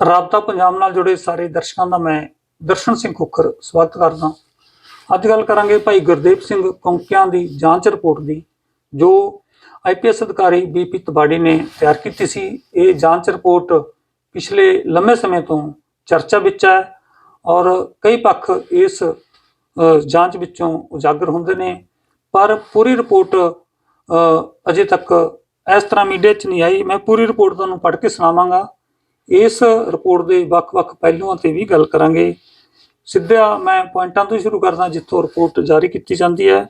ਰਾਬਤਾ ਪੰਜਾਬ ਨਾਲ ਜੁੜੇ ਸਾਰੇ ਦਰਸ਼ਕਾਂ ਦਾ ਮੈਂ ਦਰਸ਼ਨ ਸਿੰਘ ਖੁੱਖਰ, ਸਵਾਗਤ ਕਰਦਾ ਅੱਜ ਗੱਲ ਕਰਾਂਗੇ ਭਾਈ ਗੁਰਦੇਵ ਸਿੰਘ ਕੌਂਕਿਆਂ ਦੀ ਜਾਂਚ ਰਿਪੋਰਟ ਦੀ, ਜੋ ਆਈਪੀਐਸ ਅਧਿਕਾਰੀ ਬੀਪੀ ਤਬਾੜੀ ਨੇ ਤਿਆਰ ਕੀਤੀ ਸੀ। ਇਹ ਜਾਂਚ ਰਿਪੋਰਟ ਪਿਛਲੇ ਲੰਮੇ ਸਮੇਂ ਤੋਂ ਚਰਚਾ ਵਿੱਚ ਹੈ ਔਰ ਕਈ ਪੱਖ ਇਸ ਜਾਂਚ ਵਿੱਚੋਂ ਉਜਾਗਰ ਹੁੰਦੇ ਨੇ। ਪਰ ਪੂਰੀ ਰਿਪੋਰਟ ਅਜੇ ਤੱਕ ਇਸ ਤਰ੍ਹਾਂ ਮੀਡੀਆ 'ਚ ਨਹੀਂ ਆਈ। ਮੈਂ ਪੂਰੀ ਰਿਪੋਰਟ ਤੁਹਾਨੂੰ ਪੜ੍ਹ ਕੇ ਸੁਣਾਵਾਂਗਾ। ਇਸ ਰਿਪੋਰਟ ਦੇ ਵੱਖ-ਵੱਖ ਪਹਿਲੂਆਂ ਤੇ ਵੀ ਗੱਲ ਕਰਾਂਗੇ। ਸਿੱਧਾ ਮੈਂ ਪੁਆਇੰਟਾਂ ਤੋਂ ਸ਼ੁਰੂ ਕਰਦਾ, ਜਿੱਥੋਂ ਰਿਪੋਰਟ ਜਾਰੀ ਕੀਤੀ ਜਾਂਦੀ ਹੈ।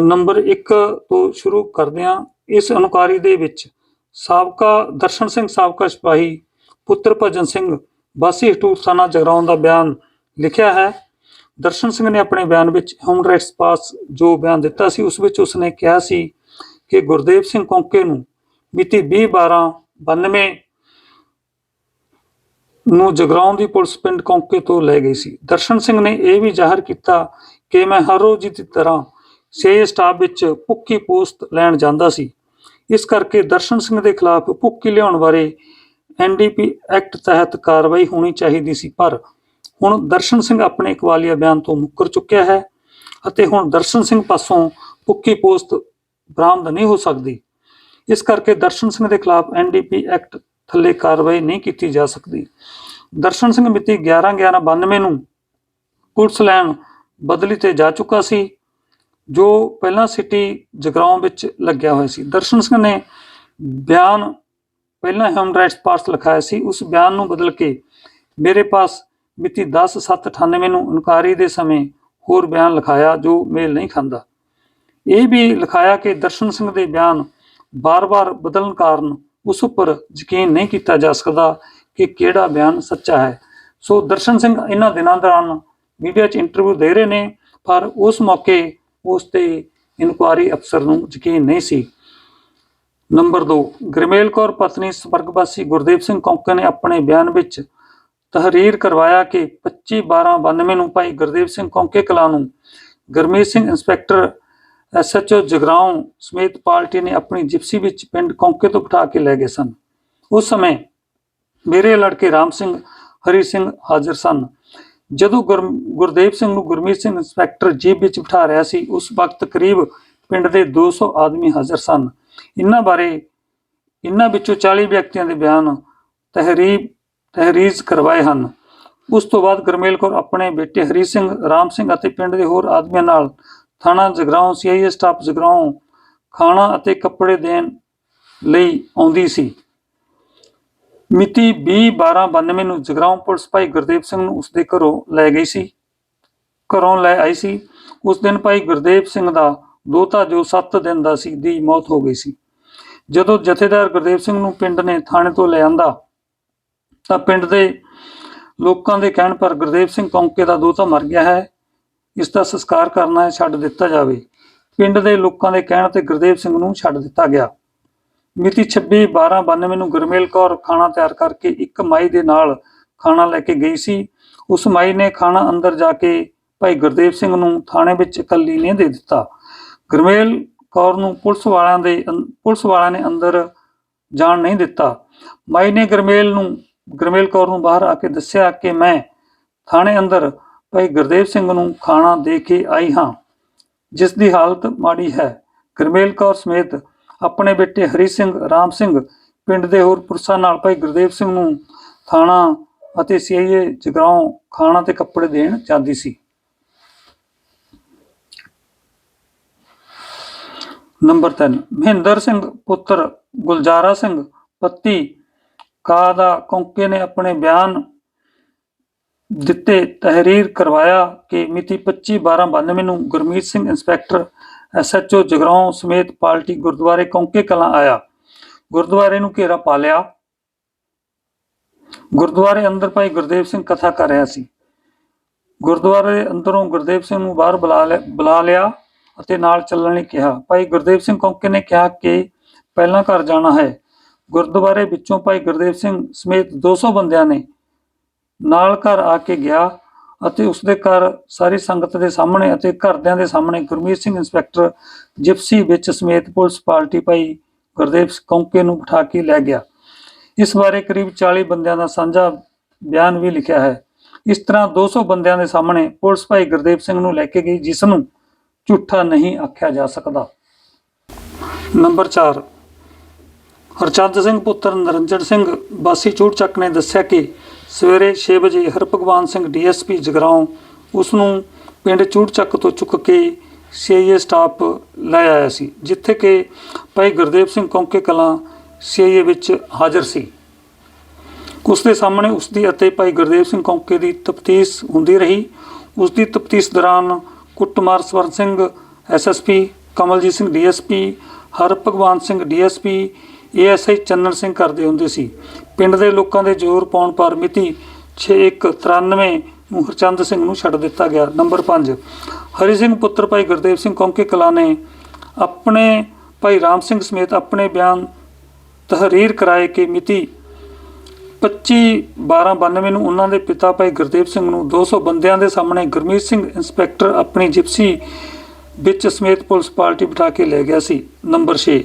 ਨੰਬਰ 1 ਤੋਂ ਸ਼ੁਰੂ ਕਰਦੇ ਹਾਂ। ਇਸ ਅਨੁਕਾਰੀ ਦੇ ਵਿੱਚ ਸਾਬਕਾ ਦਰਸ਼ਨ ਸਿੰਘ, ਸਾਬਕਾ ਸਿਪਾਹੀ ਪੁੱਤਰ ਭਜਨ ਸਿੰਘ ਬਾਸੀ ਹਟੂਰ ਥਾਣਾ ਜਗਰਾਉਂ ਦਾ ਬਿਆਨ ਲਿਖਿਆ ਹੈ। ਦਰਸ਼ਨ ਸਿੰਘ ਨੇ ਆਪਣੇ ਬਿਆਨ ਵਿੱਚ ਹਿਊਮਨ ਰਾਈਟਸ ਪਾਸ ਜੋ ਬਿਆਨ ਦਿੱਤਾ ਸੀ, ਉਸ ਵਿੱਚ ਉਸਨੇ ਕਿਹਾ ਸੀ ਕਿ ਗੁਰਦੇਵ ਸਿੰਘ ਕੌਂਕੇ ਨੂੰ ਮਿਤੀ 20 12 92 ਨੂੰ ਜਗਰਾਉਂ ਦੀ ਪੁਲਿਸ ਪਿੰਡ ਕੌਂਕੇ ਤੋਂ ਲੈ ਗਈ ਸੀ। ਦਰਸ਼ਨ ਸਿੰਘ ਨੇ ਇਹ ਵੀ ਜ਼ਾਹਰ ਕੀਤਾ ਕਿ ਮੈਂ ਹਰ ਰੋਜ਼ ਦੀ ਤਰ੍ਹਾਂ ਸੇ ਸਟਾਫ ਵਿੱਚ ਭੁੱਕੀ ਪੋਸਟ ਲੈਣ ਜਾਂਦਾ ਸੀ। ਇਸ ਕਰਕੇ ਦਰਸ਼ਨ ਸਿੰਘ ਦੇ ਖਿਲਾਫ ਭੁੱਕੀ ਲਿਆਉਣ ਬਾਰੇ ਐਨਡੀਪੀ ਐਕਟ ਤਹਿਤ ਕਾਰਵਾਈ ਹੋਣੀ ਚਾਹੀਦੀ ਸੀ। ਪਰ ਹੁਣ ਦਰਸ਼ਨ ਸਿੰਘ ਆਪਣੇ ਇਕਵਾਲੀਆ ਬਿਆਨ ਤੋਂ ਮੁੱਕਰ ਚੁੱਕਿਆ ਹੈ ਅਤੇ ਹੁਣ ਦਰਸ਼ਨ ਸਿੰਘ ਪਾਸੋਂ ਭੁੱਕੀ ਪੋਸਟ ਬਰਾਮਦ ਨਹੀਂ ਹੋ ਸਕਦੀ। ਇਸ ਕਰਕੇ ਦਰਸ਼ਨ ਸਿੰਘ ਦੇ ਖਿਲਾਫ ਐਨਡੀਪੀ ਐਕਟ ਥੱਲੇ ਕਾਰਵਾਈ ਨਹੀਂ ਕੀਤੀ ਜਾ ਸਕਦੀ। ਦਰਸ਼ਨ ਸਿੰਘ ਮਿਤੀ 11/11/92 ਨੂੰ ਪੁਲਿਸ ਲੈਣ ਬਦਲੀ ਤੇ ਜਾ ਚੁੱਕਾ ਸੀ, ਜੋ ਪਹਿਲਾਂ ਸਿਟੀ ਜਗਰਾਉਂ ਵਿੱਚ ਲੱਗਿਆ ਹੋਇਆ ਸੀ। ਦਰਸ਼ਨ ਸਿੰਘ ਨੇ ਬਿਆਨ ਪਹਿਲਾਂ ਹਿਊਮਨ ਰਾਈਟਸ ਪਾਸ ਲਿਖਾਇਆ ਸੀ। ਉਸ ਬਿਆਨ ਨੂੰ ਬਦਲ ਕੇ ਮੇਰੇ ਪਾਸ ਮਿਤੀ 10/7/98 ਨੂੰ ਇਨਕਾਰੀ ਦੇ ਸਮੇਂ ਹੋਰ ਬਿਆਨ ਲਿਖਾਇਆ, ਜੋ ਮੇਲ ਨਹੀਂ ਖਾਂਦਾ। ਇਹ ਵੀ ਲਿਖਾਇਆ ਕਿ ਦਰਸ਼ਨ ਸਿੰਘ ਦੇ ਬਿਆਨ ਬਾਰ-ਬਾਰ ਬਦਲਣ ਕਾਰਨ ਉਸ ਉੱਪਰ ਯਕੀਨ ਨਹੀਂ ਕੀਤਾ ਜਾ ਸਕਦਾ ਕਿ ਕਿਹੜਾ ਬਿਆਨ ਸੱਚਾ ਹੈ। ਸੋ ਦਰਸ਼ਨ ਸਿੰਘ ਇਹਨਾਂ ਦਿਨਾਂ ਦੌਰਾਨ ਮੀਡੀਆ 'ਚ ਇੰਟਰਵਿਊ ਦੇ ਰਹੇ ਨੇ, ਪਰ ਉਸ ਮੌਕੇ ਉਸ ਤੇ ਇਨਕੁਆਰੀ ਅਫਸਰ ਨੂੰ ਯਕੀਨ ਨਹੀਂ ਸੀ। ਨੰਬਰ 2 ਗਰਮੇਲ ਕੌਰ ਪਤਨੀ ਸਵਰਗਵਾਸੀ ਗੁਰਦੇਵ ਸਿੰਘ ਕੌਂਕੇ ਨੇ ਆਪਣੇ ਬਿਆਨ ਵਿੱਚ ਤਹਰੀਰ ਕਰਵਾਇਆ ਕਿ 25 12 92 ਨੂੰ ਭਾਈ ਗੁਰਦੇਵ ਸਿੰਘ ਕੌਂਕੇ ਕਲਾਂ ਨੂੰ ਗਰਮੀਤ ਸਿੰਘ ਇੰਸਪੈਕਟਰ ਐਸਐਚਓ ਜਗਰਾਉਂ ਸਮੇਤ ਪਾਰਟੀ ਨੇ ਆਪਣੀ ਜਿਪਸੀ ਵਿੱਚ ਪਿੰਡ ਕੌਂਕੇ ਤੋਂ ਬਿਠਾ ਕੇ ਲੈ ਗਏ ਸਨ। ਉਸ ਸਮੇਂ ਮੇਰੇ ਲੜਕੇ ਰਾਮ ਸਿੰਘ, ਹਰੀ ਸਿੰਘ ਹਾਜ਼ਰ ਸਨ। ਜਦੋਂ ਗੁਰਦੇਵ ਸਿੰਘ ਨੂੰ ਗੁਰਮੀਤ ਸਿੰਘ ਇੰਸਪੈਕਟਰ ਜੀਪ ਵਿੱਚ ਬਿਠਾ ਰਿਹਾ ਸੀ, ਉਸ ਵਕਤ ਕਰੀਬ ਪਿੰਡ ਦੇ 200 ਆਦਮੀ ਹਾਜ਼ਰ ਸਨ। ਇਹਨਾਂ ਬਾਰੇ ਇਹਨਾਂ ਵਿੱਚੋਂ 40 ਵਿਅਕਤੀਆਂ ਦੇ ਬਿਆਨ ਤਹਿਰੀਬ, ਤਹਿਰੀਜ਼ ਕਰਵਾਏ ਹਨ। ਉਸ ਤੋਂ ਬਾਅਦ ਗਰਮੇਲ ਕੌਰ ਆਪਣੇ ਬੇਟੇ ਹਰੀ ਸਿੰਘ, ਰਾਮ ਸਿੰਘ ਅਤੇ ਪਿੰਡ ਦੇ ਹੋਰ ਆਦਮੀਆਂ ਨਾਲ ਥਾਣਾ ਜਗਰਾਉਂ ਸੀਆਈਏ ਸਟਾਫ ਜਗਰਾਉਂ। ਖਾਣਾ ਅਤੇ ਕੱਪੜੇ ਦੇਣ ਲਈ ਆਉਂਦੀ ਸੀ। ਮਿਤੀ 20 12 92 ਨੂੰ ਜਗਰਾਉਂ ਪੁਲਿਸ ਭਾਈ ਗੁਰਦੇਵ ਸਿੰਘ ਨੂੰ ਉਸਦੇ ਘਰੋਂ ਲੈ ਗਈ ਸੀ। ਘਰੋਂ ਲੈ ਆਈ ਸੀ। ਉਸ ਦਿਨ ਭਾਈ ਗੁਰਦੇਵ ਸਿੰਘ ਦਾ ਦੋਤਾ ਜੋ 7 ਦਿਨ ਦਾ ਸੀ, ਦੀ ਮੌਤ ਹੋ ਗਈ ਸੀ। ਜਦੋਂ ਜਥੇਦਾਰ ਗੁਰਦੇਵ ਸਿੰਘ ਨੂੰ ਪਿੰਡ ਨੇ ਥਾਣੇ ਤੋਂ ਲੈ ਆਂਦਾ, ਤਾਂ ਪਿੰਡ ਦੇ ਲੋਕਾਂ ਦੇ ਕਹਿਣ ਪਰ ਗੁਰਦੇਵ ਸਿੰਘ ਕੌਂਕੇ ਦਾ ਦੋਤਾ ਮਰ ਗਿਆ ਹੈ। ਇਸ ਦਾ ਸੰਸਕਾਰ ਕਰਨਾ ਛੱਡ ਦਿੱਤਾ ਜਾਵੇ। ਪਿੰਡ ਦੇ ਲੋਕਾਂ ਦੇ ਕਹਿਣ ਤੇ ਗੁਰਦੇਵ ਸਿੰਘ ਨੂੰ ਛੱਡ ਦਿੱਤਾ ਗਿਆ। ਮਿਤੀ 26 12 92 ਨੂੰ ਗੁਰਮੇਲ ਕੌਰ ਖਾਣਾ ਤਿਆਰ ਕਰਕੇ ਇੱਕ ਮਾਈ ਦੇ ਨਾਲ ਖਾਣਾ ਲੈ ਕੇ ਗਈ ਸੀ। ਉਸ ਮਾਈ ਨੇ ਖਾਣਾ ਅੰਦਰ ਜਾ ਕੇ ਭਾਈ ਗੁਰਦੇਵ ਸਿੰਘ ਨੂੰ ਥਾਣੇ ਵਿੱਚ ਇਕੱਲੀ ਨੇ ਦੇ ਦਿੱਤਾ। ਗੁਰਮੇਲ ਕੌਰ ਨੂੰ ਪੁਲਿਸ ਵਾਲਿਆਂ ਦੇ ਅੰ- ਪੁਲਿਸ ਵਾਲਿਆਂ ਨੇ ਅੰਦਰ ਜਾਣ ਨਹੀਂ ਦਿੱਤਾ। ਮਾਈ ਨੇ ਗੁਰਮੇਲ ਨੂੰ, ਗੁਰਮੇਲ ਕੌਰ ਨੂੰ ਬਾਹਰ ਆ ਕੇ ਦੱਸਿਆ ਕਿ ਮੈਂ ਥਾਣੇ ਅੰਦਰ ਭਾਈ ਗੁਰਦੇਵ ਸਿੰਘ ਨੂੰ ਖਾਣਾ ਦੇ ਕੇ ਆਈ ਹਾਂ। ਜਿਸ ਦੀ ਹਾਲਤ ਮਾੜੀ ਹੈ। ਗੁਰਮੇਲ ਕੌਰ ਸਮੇਤ ਆਪਣੇ ਬੇਟੇ ਹਰੀ ਸਿੰਘ, ਰਾਮ ਸਿੰਘ ਪਿੰਡ ਦੇ ਹੋਰ ਪੁਰਸ਼ਾਂ ਨਾਲ ਭਾਈ ਗੁਰਦੇਵ ਸਿੰਘ ਨੂੰ ਥਾਣਾ ਅਤੇ ਸੀਆਈਏ ਜਗਰਾਉਂ ਖਾਣਾ ਤੇ ਕੱਪੜੇ ਦੇਣ ਜਾਂਦੀ ਸੀ। ਨੰਬਰ 3 ਮਹਿੰਦਰ ਸਿੰਘ ਪੁੱਤਰ ਗੁਲਜ਼ਾਰਾ ਸਿੰਘ, ਪੱਤੀ ਕਾ ਦਾ ਕੌਂਕੇ ਨੇ ਆਪਣੇ ਬਿਆਨ ਦਿੱਤੇ, ਤਹਿਰੀਰ ਕਰਵਾਇਆ ਕਿ ਮਿਤੀ 25 12 92 ਨੂੰ ਗੁਰਮੀਤ ਸਿੰਘ ਇੰਸਪੈਕਟਰ ਐਸਐਚਓ ਜਗਰਾਉਂ ਸਮੇਤ ਪਾਰਟੀ ਗੁਰਦੁਆਰੇ ਕੌਂਕੇ ਕਲਾਂ ਆਇਆ। ਗੁਰਦੁਆਰੇ ਨੂੰ ਘੇਰਾ ਪਾ ਲਿਆ। ਗੁਰਦੁਆਰੇ ਅੰਦਰ ਭਾਈ ਗੁਰਦੇਵ ਸਿੰਘ ਕਥਾ ਕਰ ਰਿਹਾ ਸੀ। ਗੁਰਦੁਆਰੇ ਅੰਦਰੋਂ ਗੁਰਦੇਵ ਸਿੰਘ ਨੂੰ ਬਾਹਰ ਬੁਲਾ ਲਿਆ ਬੁਲਾ ਲਿਆ ਅਤੇ ਨਾਲ ਚੱਲਣ ਲਈ ਕਿਹਾ। ਭਾਈ ਗੁਰਦੇਵ ਸਿੰਘ ਕੌਂਕੇ ਨੇ ਕਿਹਾ ਕਿ ਪਹਿਲਾਂ ਘਰ ਜਾਣਾ ਹੈ। ਗੁਰਦੁਆਰੇ ਵਿੱਚੋਂ ਭਾਈ ਗੁਰਦੇਵ ਸਿੰਘ ਸਮੇਤ 200 ਬੰਦਿਆਂ ਨੇ ਨਾਲ ਘਰ ਆ ਕੇ ਗਿਆ ਅਤੇ ਉਸਦੇ ਘਰ ਸਾਰੀ ਸੰਗਤ ਦੇ ਸਾਹਮਣੇ ਅਤੇ ਘਰਦਿਆਂ ਦੇ ਸਾਹਮਣੇ ਗੁਰਮੀਤ ਸਿੰਘ ਇੰਸਪੈਕਟਰ ਜਿਪਸੀ ਵਿੱਚ ਸਮੇਤ ਪੁਲਿਸ ਪਾਰਟੀ ਭਾਈ ਗੁਰਦੇਵ ਕੌਂਕੇ ਨੂੰ ਬਿਠਾ ਕੇ ਲੈ ਗਿਆ। ਇਸ ਬਾਰੇ ਕਰੀਬ 40 ਬੰਦਿਆਂ ਦਾ ਸਾਂਝਾ ਬਿਆਨ ਵੀ ਲਿਖਿਆ ਹੈ। ਇਸ ਤਰ੍ਹਾਂ 200 ਬੰਦਿਆਂ ਦੇ ਸਾਹਮਣੇ ਪੁਲਿਸ ਭਾਈ ਗੁਰਦੇਵ ਸਿੰਘ ਨੂੰ ਲੈ ਕੇ ਗਈ, ਜਿਸ ਨੂੰ ਝੂਠਾ ਨਹੀਂ ਆਖਿਆ ਜਾ ਸਕਦਾ। ਨੰਬਰ 4 ਹਰਚੰਦ ਸਿੰਘ ਪੁੱਤਰ ਨਰਿੰਜਨ ਸਿੰਘ ਬਾਸੀ ਚੂੜਚੱਕ ਨੇ ਦੱਸਿਆ ਕਿ ਸਵੇਰੇ 6 ਵਜੇ ਹਰਭਗਵਾਨ ਸਿੰਘ ਡੀਐਸਪੀ ਜਗਰਾਉਂ ਉਸ ਨੂੰ ਪਿੰਡ ਚੂੜਚੱਕ ਤੋਂ ਚੁੱਕ ਕੇ ਸੀਆਈਏ ਸਟਾਫ ਲੈ ਆਇਆ ਸੀ, ਜਿੱਥੇ ਕਿ ਭਾਈ ਗੁਰਦੇਵ ਸਿੰਘ ਕੌਂਕੇ ਕਲਾਂ ਸੀਆਈਏ ਵਿੱਚ ਹਾਜ਼ਰ ਸੀ। ਉਸ ਦੇ ਸਾਹਮਣੇ ਉਸ ਦੀ ਅਤੇ ਭਾਈ ਗੁਰਦੇਵ ਸਿੰਘ ਕੌਂਕੇ ਦੀ ਤਫਤੀਸ਼ ਹੁੰਦੀ ਰਹੀ। ਉਸ ਦੀ ਤਫਤੀਸ਼ ਦੌਰਾਨ ਕੁੱਟਮਾਰ Swaran Singh SSP Kamaljit Singh DSP, Harbhagwan Singh DSP ASI Channan Singh ਕਰਦੇ ਹੁੰਦੇ ਸੀ। ਪਿੰਡ ਦੇ ਲੋਕਾਂ ਦੇ ਜ਼ੋਰ ਪਾਉਣ ਪਰ ਮਿਤੀ 6193 ਨੂੰ ਹਰਚੰਦ ਸਿੰਘ ਨੂੰ ਛੱਡ ਦਿੱਤਾ ਗਿਆ। ਨੰਬਰ 5 ਹਰੀ ਸਿੰਘ ਪੁੱਤਰ ਭਾਈ ਗੁਰਦੇਵ ਸਿੰਘ ਕੌਂਕੇ ਕਲਾ ਨੇ ਆਪਣੇ ਭਾਈ ਰਾਮ ਸਿੰਘ ਸਮੇਤ ਆਪਣੇ ਬਿਆਨ ਤਹਰੀਰ ਕਰਾਏ ਕਿ ਮਿਤੀ 25 12 92 ਨੂੰ ਉਹਨਾਂ ਦੇ ਪਿਤਾ ਭਾਈ ਗੁਰਦੇਵ ਸਿੰਘ ਨੂੰ 200 ਬੰਦਿਆਂ ਦੇ ਸਾਹਮਣੇ ਗੁਰਮੀਤ ਸਿੰਘ ਇੰਸਪੈਕਟਰ ਆਪਣੀ ਜਿਪਸੀ ਵਿੱਚ ਸਮੇਤ ਪੁਲਿਸ ਪਾਰਟੀ ਬਿਠਾ ਕੇ ਲੈ ਗਿਆ ਸੀ। ਨੰਬਰ 6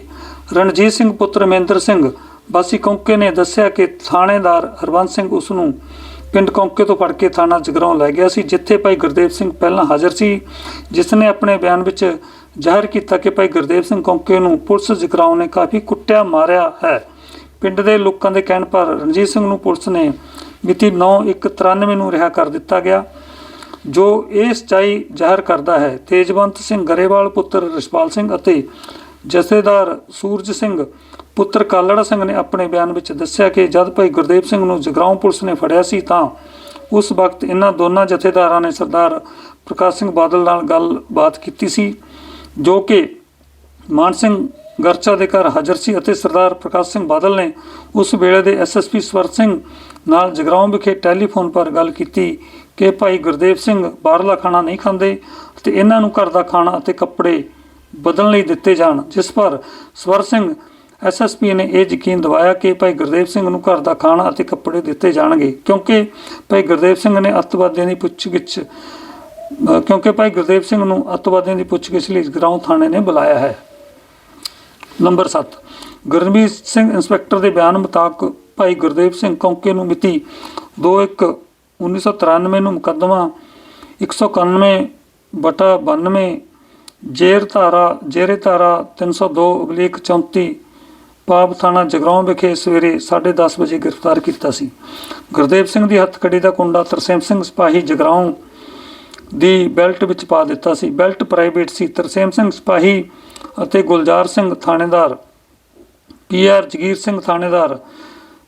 ਰਣਜੀਤ ਸਿੰਘ ਪੁੱਤਰ ਮਹਿੰਦਰ ਸਿੰਘ। ਬਾਸੀ ਕੌਂਕੇ ਨੇ ਦੱਸਿਆ ਕਿ ਥਾਣੇਦਾਰ ਹਰਵੰਤ ਸਿੰਘ ਉਸ ਨੂੰ ਪਿੰਡ ਕੌਂਕੇ ਤੋਂ ਫੜ ਕੇ ਥਾਣਾ ਜਗਰਾਉਂ ਲੈ ਗਿਆ ਸੀ, ਜਿੱਥੇ ਭਾਈ ਗੁਰਦੇਵ ਸਿੰਘ ਪਹਿਲਾਂ ਹਾਜ਼ਰ ਸੀ ਜਿਸ ਨੇ ਆਪਣੇ ਬਿਆਨ ਵਿੱਚ ਜ਼ਾਹਿਰ ਕੀਤਾ ਕਿ ਭਾਈ ਗੁਰਦੇਵ ਸਿੰਘ ਕੌਂਕੇ ਨੂੰ ਪੁਲਿਸ ਜਗਰਾਉਂ ਨੇ ਕਾਫੀ ਕੁੱਟਿਆ ਮਾਰਿਆ ਹੈ। ਪਿੰਡ ਦੇ ਲੋਕਾਂ ਦੇ ਕਹਿਣ ਪਰ ਰਣਜੀਤ ਸਿੰਘ ਨੂੰ ਪੁਲਿਸ ਨੇ ਮਿਤੀ 9/1/93 ਨੂੰ ਰਿਹਾ ਕਰ ਦਿੱਤਾ ਗਿਆ, ਜੋ ਇਹ ਸਚਾਈ ਜ਼ਾਹਿਰ ਕਰਦਾ ਹੈ। ਤੇਜਵੰਤ ਸਿੰਘ ਗਰੇਵਾਲ ਪੁੱਤਰ ਰਿਸ਼ਪਾਲ ਸਿੰਘ ਅਤੇ ਜਥੇਦਾਰ ਸੂਰਜ ਸਿੰਘ, ਪੁੱਤਰ ਕਾਲੜਾ ਸਿੰਘ ਨੇ ਆਪਣੇ ਬਿਆਨ ਵਿੱਚ ਦੱਸਿਆ ਕਿ ਜਦ ਭਾਈ ਗੁਰਦੇਵ ਸਿੰਘ ਨੂੰ ਜਗਰਾਉਂ ਪੁਲਿਸ ਨੇ ਫੜਿਆ ਸੀ ਤਾਂ ਉਸ ਵਕਤ ਇਹਨਾਂ ਦੋਨਾਂ ਜਥੇਦਾਰਾਂ ਨੇ ਸਰਦਾਰ ਪ੍ਰਕਾਸ਼ ਸਿੰਘ ਬਾਦਲ ਨਾਲ ਗੱਲਬਾਤ ਕੀਤੀ ਸੀ, ਜੋ ਕਿ ਮਾਨ ਸਿੰਘ ਗਰਚਾ ਦੇ ਘਰ ਹਾਜ਼ਰ ਸੀ ਅਤੇ ਸਰਦਾਰ ਪ੍ਰਕਾਸ਼ ਸਿੰਘ ਬਾਦਲ ਨੇ ਉਸ ਵੇਲੇ ਦੇ ਐਸਐਸਪੀ ਸਵਰ ਸਿੰਘ ਨਾਲ ਜਗਰਾਉਂ ਵਿਖੇ ਟੈਲੀਫੋਨ ਪਰ ਗੱਲ ਕੀਤੀ ਕਿ ਭਾਈ ਗੁਰਦੇਵ ਸਿੰਘ ਬਾਹਰਲਾ ਖਾਣਾ ਨਹੀਂ ਖਾਂਦੇ ਤੇ ਇਹਨਾਂ ਨੂੰ ਘਰ ਦਾ ਖਾਣਾ ਅਤੇ ਕੱਪੜੇ ਬਦਲਣ ਲਈ ਦਿੱਤੇ ਜਾਣ। ਜਿਸ ਪਰ ਸਵਰ ਸਿੰਘ ਐਸਐਸਪੀ ਨੇ ਇਹ ਯਕੀਨ ਦਿਵਾਇਆ ਕਿ ਭਾਈ ਗੁਰਦੇਵ ਸਿੰਘ ਨੂੰ ਘਰ ਦਾ ਖਾਣਾ ਅਤੇ ਕੱਪੜੇ ਦਿੱਤੇ ਜਾਣਗੇ, ਕਿਉਂਕਿ ਭਾਈ ਗੁਰਦੇਵ ਸਿੰਘ ਨੇ ਅੱਤਵਾਦੀਆਂ ਦੀ ਪੁੱਛਗਿੱਛ ਕਿਉਂਕਿ ਭਾਈ ਗੁਰਦੇਵ ਸਿੰਘ ਨੂੰ ਅੱਤਵਾਦੀਆਂ ਦੀ ਪੁੱਛਗਿੱਛ ਲਈ ਜਗਰਾਉਂ ਥਾਣੇ ਨੇ ਬੁਲਾਇਆ ਹੈ। ਨੰਬਰ 7 ਗੁਰਮੀਤ ਸਿੰਘ ਇੰਸਪੈਕਟਰ ਦੇ ਬਿਆਨ ਮੁਤਾਬਕ ਭਾਈ ਗੁਰਦੇਵ ਸਿੰਘ ਕੌਂਕੇ ਨੂੰ ਮਿਤੀ 21 1993 ਨੂੰ ਮੁਕੱਦਮਾ 191 ਬਟਾ 92 ਜੇਰ ਧਾਰਾ, ਜੇਰੇ ਧਾਰਾ 302 ਅਬਲੀਕ 34 ਪਾਪ ਥਾਣਾ ਜਗਰਾਉਂ ਵਿਖੇ ਸਵੇਰੇ 10:30 ਵਜੇ ਗ੍ਰਿਫਤਾਰ ਕੀਤਾ ਸੀ। ਗੁਰਦੇਵ ਸਿੰਘ ਦੀ ਹੱਥਕੜੀ ਦਾ ਕੁੰਡਾ ਤਰਸੇਮ ਸਿੰਘ ਸਿਪਾਹੀ ਜਗਰਾਉਂ ਦੀ ਬੈਲਟ ਵਿੱਚ ਪਾ ਦਿੱਤਾ ਸੀ। ਬੈਲਟ ਪ੍ਰਾਈਵੇਟ ਸੀ। ਤਰਸੇਮ ਸਿੰਘ ਸਿਪਾਹੀ ਅਤੇ ਗੁਲਜ਼ਾਰ ਸਿੰਘ ਥਾਣੇਦਾਰ ਪੀਆਰ ਜਗੀਰ ਸਿੰਘ ਥਾਣੇਦਾਰ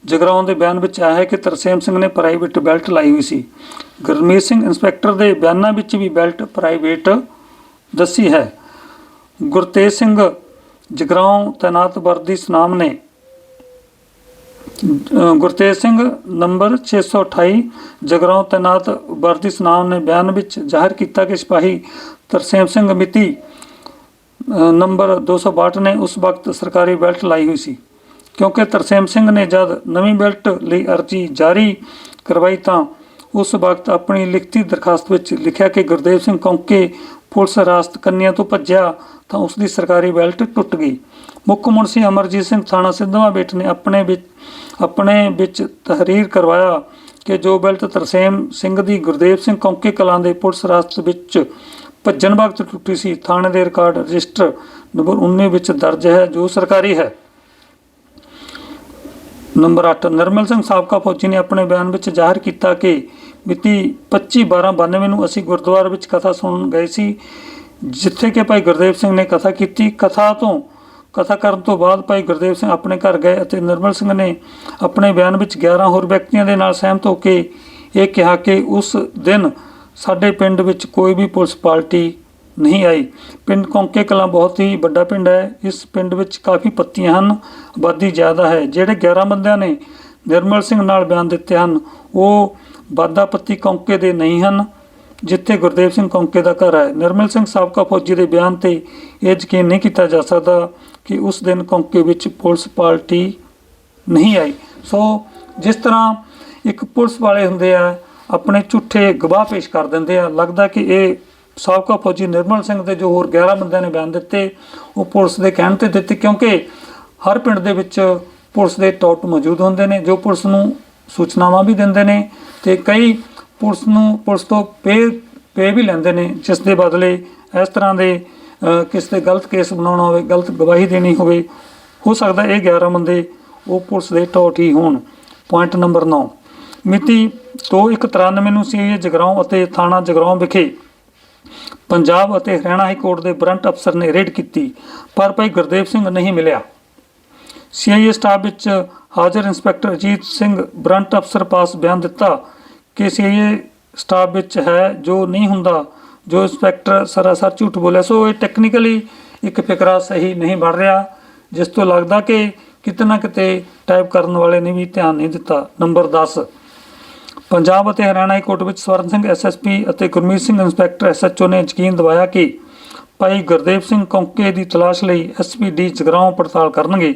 ਜਗਰਾਉਂ ਦੇ ਬਿਆਨ ਵਿੱਚ ਆਇਆ ਹੈ ਕਿ ਤਰਸੇਮ ਸਿੰਘ ਨੇ ਪ੍ਰਾਈਵੇਟ ਬੈਲਟ ਲਾਈ ਹੋਈ ਸੀ। ਗੁਰਮੀਤ ਸਿੰਘ ਇੰਸਪੈਕਟਰ ਦੇ ਬਿਆਨਾਂ ਵਿੱਚ ਵੀ ਬੈਲਟ ਪ੍ਰਾਈਵੇਟ ਦੱਸੀ ਹੈ। ਗੁਰਤੇਜ ਸਿੰਘ ਜਗਰਾਉਂ ਤੈਨਾਤ ਵਰਦੀ ਸਨਾਮ ਨੇ ਗੁਰਤੇਜ ਸਿੰਘ ਨੰਬਰ 628 ਜਗਰਾਉਂ ਤੈਨਾਤ ਵਰਦੀ ਸਨਾਮ ਨੇ ਬਿਆਨ ਵਿੱਚ ਜ਼ਾਹਿਰ ਕੀਤਾ ਕਿ ਸਿਪਾਹੀ ਤਰਸੇਮ ਸਿੰਘ ਮਿਤੀ ਨੰਬਰ 262 ਨੇ ਉਸ ਵਕਤ ਸਰਕਾਰੀ ਬੈਲਟ ਲਾਈ ਹੋਈ ਸੀ। ਕਿਉਂਕਿ ਤਰਸੇਮ ਸਿੰਘ ਨੇ ਜਦ ਨਵੀਂ ਬੈਲਟ ਲਈ ਅਰਜ਼ੀ ਜਾਰੀ ਕਰਵਾਈ ਤਾਂ ਉਸ ਵਕਤ ਆਪਣੀ ਲਿਖਤੀ ਦਰਖਾਸਤ ਵਿੱਚ ਲਿਖਿਆ ਕਿ ਗੁਰਦੇਵ ਸਿੰਘ ਕੌਂਕੇ ਪੁਲਿਸ ਹਿਰਾਸਤ ਕੰਨਿਆ ਤੋਂ ਭੱਜਿਆ ਤਾਂ ਉਸ ਦੀ ਸਰਕਾਰੀ ਬੈਲਟ ਟੁੱਟ ਗਈ। ਮੁੱਖ ਮੁਨਸੀ ਅਮਰਜੀਤ ਸਿੰਘ ਥਾਣਾ ਸਿੱਧਵਾਂ ਬੇਟ ਨੇ ਆਪਣੇ ਵਿੱਚ ਆਪਣੇ ਵਿੱਚ ਤਹਰੀਰ ਕਰਵਾਇਆ ਕਿ ਜੋ ਬੈਲਟ ਤਰਸੇਮ ਸਿੰਘ ਦੀ ਗੁਰਦੇਵ ਸਿੰਘ ਕੌਂਕੇ ਕਲਾਂ ਦੇ ਪੁਲਿਸ ਹਿਰਾਸਤ ਵਿੱਚ ਭੱਜਣ ਵਕਤ ਟੁੱਟੀ ਸੀ, ਥਾਣੇ ਦੇ ਰਿਕਾਰਡ ਰਜਿਸਟਰ ਨੰਬਰ 19 ਵਿੱਚ ਦਰਜ ਹੈ, ਜੋ ਸਰਕਾਰੀ ਹੈ। ਨੰਬਰ 8 ਨਰਮਲ ਸਿੰਘ ਸਾਬਕਾ ਫੌਜੀ ਨੇ ਆਪਣੇ ਬਿਆਨ ਵਿੱਚ ਜ਼ਾਹਿਰ ਕੀਤਾ ਕਿ ਮਿਤੀ 25/12/92 ਨੂੰ ਅਸੀਂ ਗੁਰਦੁਆਰੇ ਵਿੱਚ ਕਥਾ ਸੁਣਨ ਗਏ ਸੀ, ਜਿੱਥੇ ਕਿ ਭਾਈ ਗੁਰਦੇਵ ਸਿੰਘ ਨੇ ਕਥਾ ਕੀਤੀ। ਕਥਾ ਤੋਂ, ਕਥਾ ਕਰਨ ਤੋਂ ਬਾਅਦ ਭਾਈ ਗੁਰਦੇਵ ਸਿੰਘ ਆਪਣੇ ਘਰ ਗਏ ਅਤੇ ਨਿਰਮਲ ਸਿੰਘ ਨੇ ਆਪਣੇ ਬਿਆਨ ਵਿੱਚ 11 ਹੋਰ ਵਿਅਕਤੀਆਂ ਦੇ ਨਾਲ ਸਹਿਮਤ ਹੋ ਕੇ ਇਹ ਕਿਹਾ ਕਿ ਉਸ ਦਿਨ ਸਾਡੇ ਪਿੰਡ ਵਿੱਚ ਕੋਈ ਵੀ ਪੁਲਿਸ ਪਾਰਟੀ ਨਹੀਂ ਆਈ। ਪਿੰਡ ਕੌਂਕੇ ਕਲਾਂ ਬਹੁਤ ਹੀ ਵੱਡਾ ਪਿੰਡ ਹੈ। ਇਸ ਪਿੰਡ ਵਿੱਚ ਕਾਫੀ ਪੱਤੀਆਂ ਹਨ, ਆਬਾਦੀ ਜ਼ਿਆਦਾ ਹੈ। ਜਿਹੜੇ 11 ਬੰਦਿਆਂ ਨੇ ਨਿਰਮਲ ਸਿੰਘ ਨਾਲ ਬਿਆਨ ਦਿੱਤੇ ਹਨ, ਉਹ ਬਾਦਾ ਪੱਤੀ ਕੌਂਕੇ ਦੇ ਨਹੀਂ ਹਨ, ਜਿੱਥੇ ਗੁਰਦੇਵ ਸਿੰਘ ਕੌਂਕੇ ਦਾ ਘਰ ਹੈ। ਨਿਰਮਲ ਸਿੰਘ ਸਾਬਕਾ ਫੌਜੀ ਦੇ ਬਿਆਨ ਤੇ ਇਹ ਯਕੀਨ ਨਹੀਂ ਕੀਤਾ ਜਾ ਸਕਦਾ ਕਿ ਉਸ ਦਿਨ ਕੌਂਕੇ ਵਿੱਚ ਪੁਲਿਸ ਪਾਰਟੀ ਨਹੀਂ ਆਈ। ਸੋ ਜਿਸ ਤਰ੍ਹਾਂ ਇੱਕ ਪੁਲਿਸ ਵਾਲੇ ਹੁੰਦੇ ਆ, ਆਪਣੇ ਝੂਠੇ ਗਵਾਹ ਪੇਸ਼ ਕਰ ਦਿੰਦੇ ਆ, ਲੱਗਦਾ ਕਿ ਇਹ ਸਾਬਕਾ ਫੌਜੀ ਨਿਰਮਲ ਸਿੰਘ ਦੇ ਜੋ ਹੋਰ 11 ਬੰਦਿਆਂ ਨੇ ਬਿਆਨ ਦਿੱਤੇ, ਉਹ ਪੁਲਿਸ ਦੇ ਕਹਿਣ ਤੇ ਦਿੱਤੇ, ਕਿਉਂਕਿ ਹਰ ਪਿੰਡ ਦੇ ਵਿੱਚ ਪੁਲਿਸ ਦੇ ਟੌਟ ਮੌਜੂਦ ਹੁੰਦੇ ਨੇ, ਜੋ ਪੁਲਿਸ ਨੂੰ ਸੂਚਨਾਵਾਂ ਵੀ ਦਿੰਦੇ ਨੇ ਤੇ ਕਈ ਪੁਲਿਸ ਨੂੰ ਪੁਲਿਸ ਤੋਂ ਪੇ ਪੇ ਵੀ ਲੈਂਦੇ ਨੇ ਜਿਸ ਦੇ ਬਦਲੇ ਇਸ ਤਰ੍ਹਾਂ ਦੇ ਅ, ਕਿਸੇ ਤੇ ਗਲਤ ਕੇਸ ਬਣਾਉਣਾ ਹੋਵੇ ਗਲਤ ਗਵਾਹੀ ਦੇਣੀ ਹੋਵੇ ਹੋ ਸਕਦਾ ਇਹ 11 ਬੰਦੇ ਉਹ ਪੁਲਿਸ ਦੇ ਟੌਟ ਹੀ ਹੋਣ। ਪੁਆਇੰਟ ਨੰਬਰ 9 ਮਿਤੀ 2193 ਨੂੰ ਸੀ ਜਗਰਾਉਂ ਅਤੇ ਥਾਣਾ ਜਗਰਾਉਂ ਵਿਖੇ ਪੰਜਾਬ ਅਤੇ ਹਰਿਆਣਾ ਹਾਈ ਕੋਰਟ ਦੇ ਬਰੰਟ ਅਫਸਰ ਨੇ ਰੇਡ ਕੀਤੀ ਪਰ ਭਾਈ ਗੁਰਦੇਵ ਸਿੰਘ ਨਹੀਂ ਮਿਲਿਆ। ਸੀਆਈਏ ਸਟਾਫ ਵਿੱਚ ਹਾਜ਼ਰ ਇੰਸਪੈਕਟਰ ਅਜੀਤ ਸਿੰਘ ਬਰੰਟ ਅਫਸਰ ਪਾਸ ਬਿਆਨ ਦਿੱਤਾ ਕਿ ਸੀਆਈਏ ਸਟਾਫ ਵਿੱਚ ਹੈ ਜੋ ਨਹੀਂ ਹੁੰਦਾ, ਜੋ ਇੰਸਪੈਕਟਰ ਸਰਾਸਰ ਝੂਠ ਬੋਲਿਆ ਸੋ ਇਹ ਟੈਕਨੀਕਲੀ ਇੱਕ ਫਿਕਰਾ ਸਹੀ ਨਹੀਂ ਬਣ ਰਿਹਾ, ਜਿਸ ਤੋਂ ਲੱਗਦਾ ਕਿ ਕਿਤੇ ਨਾ ਕਿਤੇ ਟਾਈਪ ਕਰਨ ਵਾਲੇ ਨੇ ਵੀ ਧਿਆਨ ਨਹੀਂ ਦਿੱਤਾ। ਨੰਬਰ 10 ਪੰਜਾਬ ਅਤੇ ਹਰਿਆਣਾ ਹਾਈ ਕੋਰਟ ਵਿੱਚ ਸਵਰਨ ਸਿੰਘ ਐਸਐਸਪੀ ਅਤੇ ਗੁਰਮੀਤ ਸਿੰਘ, ਇੰਸਪੈਕਟਰ ਐਸਐਚਓ ਨੇ ਯਕੀਨ ਦਿਵਾਇਆ ਕਿ ਭਾਈ ਗੁਰਦੇਵ ਸਿੰਘ ਕੌਂਕੇ ਦੀ ਤਲਾਸ਼ ਲਈ ਐਸਪੀਡੀ ਜਗਰਾਉਂ ਪੜਤਾਲ ਕਰਨਗੇ।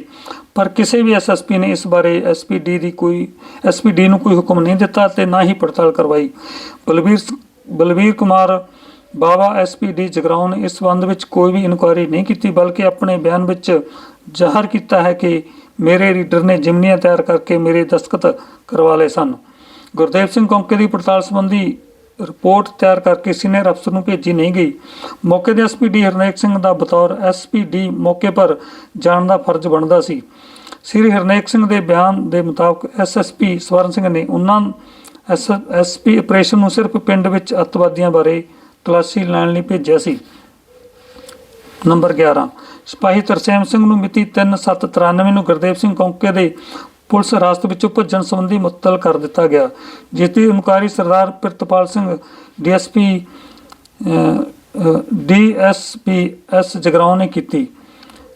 ਪਰ ਕਿਸੇ ਵੀ ਐਸਐਸਪੀ ਨੇ ਇਸ ਬਾਰੇ ਐਸਪੀਡੀ ਦੀ ਕੋਈ ਐਸਪੀਡੀ ਨੂੰ ਕੋਈ ਹੁਕਮ ਨਹੀਂ ਦਿੱਤਾ ਤੇ ਨਾ ਹੀ ਪੜਤਾਲ ਕਰਵਾਈ। ਬਲਬੀਰ ਬਲਬੀਰ ਕੁਮਾਰ ਬਾਵਾ ਐਸਪੀਡੀ ਜਗਰਾਉਂ ਨੇ ਇਸ ਸੰਬੰਧ ਵਿੱਚ ਕੋਈ ਵੀ ਇਨਕੁਆਇਰੀ ਨਹੀਂ ਕੀਤੀ, ਬਲਕਿ ਆਪਣੇ ਬਿਆਨ ਵਿੱਚ ਜ਼ਾਹਰ ਕੀਤਾ ਹੈ ਕਿ ਮੇਰੇ ਰੀਡਰ ਨੇ ਜਿਮਨੀਆਂ ਤਿਆਰ ਕਰਕੇ ਮੇਰੇ ਦਸਤਖਤ ਕਰਵਾ ਲਏ ਸਨ। ਗੁਰਦੇਵ ਸਿੰਘ ਕੌਂਕੇ ਦੀ ਪੜਤਾਲ ਸੰਬੰਧੀ ਰਿਪੋਰਟ ਤਿਆਰ ਕਰਕੇ ਸੀਨੀਅਰ ਅਫਸਰ ਨੂੰ ਭੇਜੀ ਨਹੀਂ ਗਈ। ਮੌਕੇ ਦੇ ਐਸਪੀਡੀ ਹਰਨੇਕ ਸਿੰਘ ਦਾ ਬਤੌਰ ਐਸਪੀਡੀ ਮੌਕੇ ਪਰ ਜਾਣ ਦਾ ਫਰਜ਼ ਬਣਦਾ ਸੀ। ਸ੍ਰੀ ਹਰਨੇਕ ਸਿੰਘ ਦੇ ਬਿਆਨ ਦੇ ਮੁਤਾਬਕ ਐਸਐਸਪੀ ਸਵਰਨ ਸਿੰਘ ਨੇ ਉਹਨਾਂ ਐਸਪੀ ਆਪਰੇਸ਼ਨ ਨੂੰ ਸਿਰਫ ਪਿੰਡ ਵਿੱਚ ਅੱਤਵਾਦੀਆਂ ਬਾਰੇ ਤਲਾਸ਼ੀ ਲੈਣ ਲਈ ਭੇਜਿਆ ਸੀ। ਨੰਬਰ 11 ਸਿਪਾਹੀ ਤਰਸੇਮ ਸਿੰਘ ਨੂੰ ਮਿਤੀ 3/7/93 ਨੂੰ ਗੁਰਦੇਵ ਸਿੰਘ ਕੌਂਕੇ ਦੇ ਪੁਲਿਸ ਹਿਰਾਸਤ ਵਿੱਚੋਂ ਭੱਜਣ ਸੰਬੰਧੀ ਮੁਅੱਤਲ ਕਰ ਦਿੱਤਾ ਗਿਆ ਜਿਸ ਦੀ inquiry Sardar Pritpal Singh, DSP DSP S Jagraon ਨੇ ਕੀਤੀ।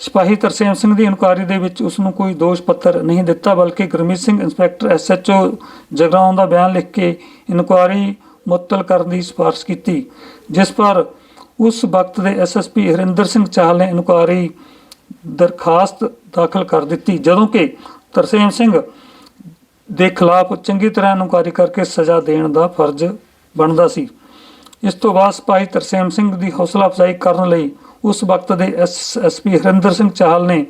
ਸਿਪਾਹੀ ਤਰਸੇਮ ਸਿੰਘ ਦੀ ਇਨਕੁਆਇਰੀ ਦੇ ਵਿੱਚ ਉਸ ਨੂੰ ਕੋਈ ਦੋਸ਼ ਪੱਤਰ ਨਹੀਂ ਦਿੱਤਾ, ਬਲਕਿ ਗੁਰਮੀਤ ਸਿੰਘ ਇੰਸਪੈਕਟਰ ਐਸਐਚਓ ਜਗਰਾਉਂ ਦਾ ਬਿਆਨ ਲਿਖ ਕੇ ਇਨਕੁਆਇਰੀ ਮੁਅੱਤਲ ਕਰਨ ਦੀ ਸਿਫਾਰਿਸ਼ ਕੀਤੀ, ਜਿਸ ਪਰ ਉਸ ਵਕਤ ਦੇ ਐਸਐਸਪੀ ਹਰਿੰਦਰ ਸਿੰਘ ਚਾਹਲ ਨੇ ਇਨਕੁਆਇਰੀ ਦਰਖਾਸਤ ਦਾਖਲ ਕਰ ਦਿੱਤੀ, ਜਦੋਂ ਕਿ ਤਰਸੇਮ ਸਿੰਘ, ਦੇ ਖਿਲਾਫ ਚੰਗੀ ਤਰ੍ਹਾਂ ਇਨਕੁਆਇਰੀ ਕਰਕੇ ਸਜ਼ਾ ਦੇਣ ਦਾ ਫਰਜ਼ ਬਣਦਾ ਸੀ। ਇਸ ਤੋਂ ਬਾਅਦ ਸਿਪਾਹੀ ਤਰਸੇਮ ਸਿੰਘ ਦੀ ਹੌਸਲਾ ਅਫਜ਼ਾਈ ਕਰਨ ਲਈ ਉਸ ਵਕਤ ਦੇ ਐਸਐਸਪੀ ਹਰਿੰਦਰ ਸਿੰਘ ਚਾਹਲ ਨੇ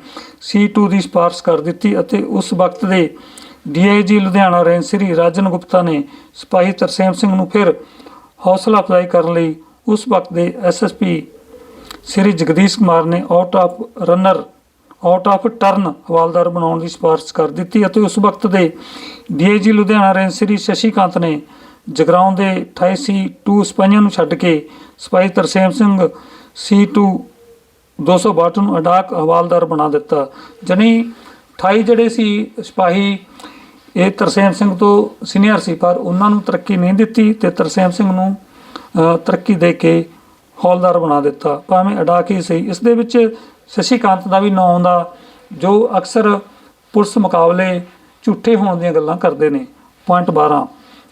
C2 ਦੀ ਸਿਫਾਰਸ਼ ਕਰ ਦਿੱਤੀ ਅਤੇ ਉਸ ਵਕਤ ਦੇ ਡੀਆਈਜੀ ਲੁਧਿਆਣਾ ਰੇਂਜ ਸ੍ਰੀ ਰਾਜਨ ਗੁਪਤਾ ਨੇ ਸਿਪਾਹੀ ਤਰਸੇਮ ਸਿੰਘ ਨੂੰ ਫਿਰ ਹੌਸਲਾ ਅਫਜ਼ਾਈ ਕਰਨ ਲਈ ਉਸ ਵਕਤ ਦੇ ਐਸਐਸਪੀ ਸ੍ਰੀ ਜਗਦੀਸ਼ ਕੁਮਾਰ ਨੇ out of runner out of turn havildar ਬਣਾਉਣ ਦੀ ਸਿਫਾਰਿਸ਼ ਕਰ ਦਿੱਤੀ ਅਤੇ ਉਸ ਵਕਤ ਦੇ ਡੀਆਈਜੀ ਲੁਧਿਆਣਾ ਰੇਂਜ ਸ੍ਰੀ ਸ਼ਸ਼ੀਕਾਂਤ ਨੇ ਜਗਰਾਉਂ ਦੇ 28 ਸੀ 2 ਸਿਪਾਹੀਆਂ ਨੂੰ ਛੱਡ ਕੇ ਸਿਪਾਹੀ ਤਰਸੇਮ ਸਿੰਘ ਸੀ 2 262 ਨੂੰ ਅਡਾਕ ਹਵਾਲਦਾਰ ਬਣਾ ਦਿੱਤਾ। ਜਣੀ 28 ਜਿਹੜੇ ਸੀ ਸਿਪਾਹੀ, ਇਹ ਤਰਸੇਮ ਸਿੰਘ ਤੋਂ ਸੀਨੀਅਰ ਸੀ, ਪਰ ਉਹਨਾਂ ਨੂੰ ਤਰੱਕੀ ਨਹੀਂ ਦਿੱਤੀ ਤੇ ਤਰਸੇਮ ਸਿੰਘ ਨੂੰ ਤਰੱਕੀ ਦੇ ਕੇ ਹੌਲਦਾਰ ਬਣਾ ਦਿੱਤਾ। ਭਾਵੇਂ ਅਡਾਕ ਹੀ ਸਹੀ, ਇਸ ਦੇ ਵਿੱਚ ਸ਼ਸ਼ੀਕਾਂਤ ਦਾ ਵੀ ਨਾਂ ਆਉਂਦਾ, ਜੋ ਅਕਸਰ ਪੁਲਿਸ ਮੁਕਾਬਲੇ ਝੂਠੇ ਹੋਣ ਦੀਆਂ ਗੱਲਾਂ ਕਰਦੇ ਨੇ। ਪੁਆਇੰਟ 12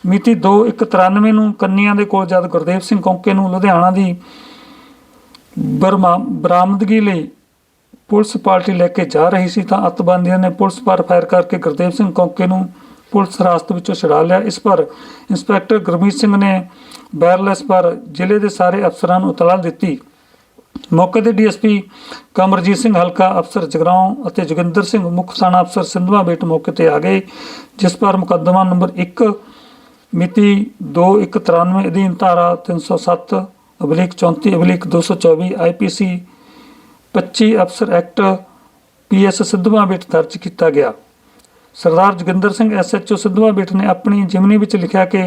ਮਿਤੀ 2193 ਨੂੰ ਕੰਨੀਆਂ ਦੇ ਕੋਲ ਜਦ ਗੁਰਦੇਵ ਸਿੰਘ ਕੌਂਕੇ ਨੂੰ ਲੁਧਿਆਣਾ ਦੀ ਬਰਮਾ, ਬਰਾਮਦਗੀ ਲਈ ਪੁਲਿਸ ਪਾਰਟੀ ਲੈ ਕੇ ਜਾ ਰਹੀ ਸੀ ਤਾਂ ਅੱਤਵਾਦੀਆਂ ਨੇ ਪੁਲਿਸ ਪਰ ਫਾਇਰ ਕਰਕੇ ਗੁਰਦੇਵ ਸਿੰਘ ਕੌਂਕੇ ਨੂੰ ਪੁਲਿਸ ਹਿਰਾਸਤ ਵਿੱਚੋਂ ਛੁਡਾ ਲਿਆ। ਇਸ ਪਰ ਇੰਸਪੈਕਟਰ ਗੁਰਮੀਤ ਸਿੰਘ ਨੇ ਬੈਰਲੈਸ ਪਰ ਜ਼ਿਲ੍ਹੇ ਦੇ ਸਾਰੇ ਅਫਸਰਾਂ ਨੂੰ ਇਤਲਾਹ ਦਿੱਤੀ। ਮੌਕੇ ਤੇ ਡੀਐਸਪੀ ਕਮਰਜੀਤ ਸਿੰਘ ਹਲਕਾ ਅਫਸਰ ਜਗਰਾਉਂ ਅਤੇ ਜੋਗਿੰਦਰ ਸਿੰਘ ਮੁੱਖ ਥਾਣਾ ਅਫਸਰ ਸਿੰਧਵਾ ਬੇਟ ਮੌਕੇ ਤੇ ਆ ਗਏ, ਜਿਸ ਪਰ ਮੁਕੱਦਮਾ ਨੰਬਰ 1 ਮਿਤੀ 2193 ਅਧੀਨ ਧਾਰਾ 307 ਅਬਲਿਕ 34 ਅਬਲਿਕ 224 ਆਈਪੀਸੀ 25 ਅਫਸਰ ਐਕਟ ਪੀਐਸ ਸਿੱਧਵਾਂ ਬੇਟ ਦਰਜ ਕੀਤਾ ਗਿਆ। ਸਰਦਾਰ ਜੋਗਿੰਦਰ ਸਿੰਘ ਐਸਐਚਓ ਸਿੱਧਵਾਂ ਬੇਟ ਨੇ ਆਪਣੀ ਜਿਮਨੀ ਵਿੱਚ ਲਿਖਿਆ ਕਿ